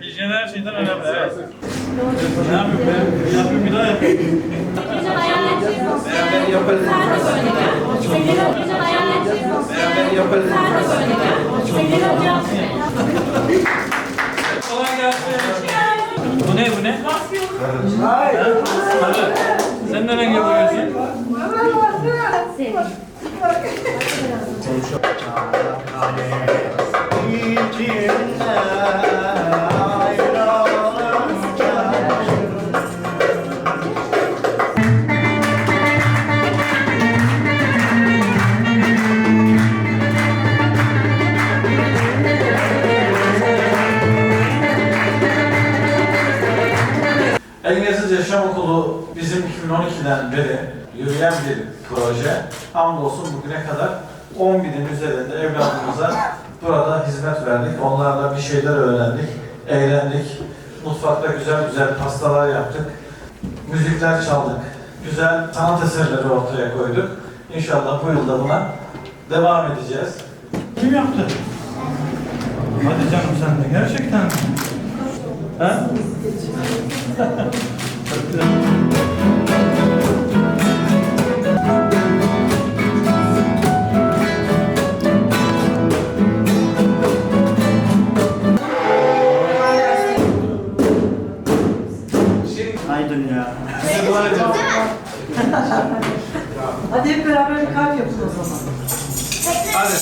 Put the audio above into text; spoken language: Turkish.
Hijyen her şeyden önemli. Evet. Ne yapayım ben? Yapayım bir daha yapayım. Beraber yaparız. Beraber yaparız. Kolay gelsin. Bu ne bu ne? Ha? Sarı. Sen ne renk yapıyorsun? Engelsiz Yaşam bizim 2012'den beri yürüyen bir proje. Hamdolsun bugüne kadar 10 binin üzerinde evladımıza burada hizmet verdik. Onlarla bir şeyler öğrendik, eğlendik. Mutfakta güzel güzel pastalar yaptık. Müzikler çaldık. Güzel sanat eserleri ortaya koyduk. İnşallah bu yılda buna devam edeceğiz. Kim yaptı? Hadi canım sen de gerçekten. mi? Ha? Çok güzel. Aydın ya. Hadi hep beraber bir kalp yapın o zaman. Hadi.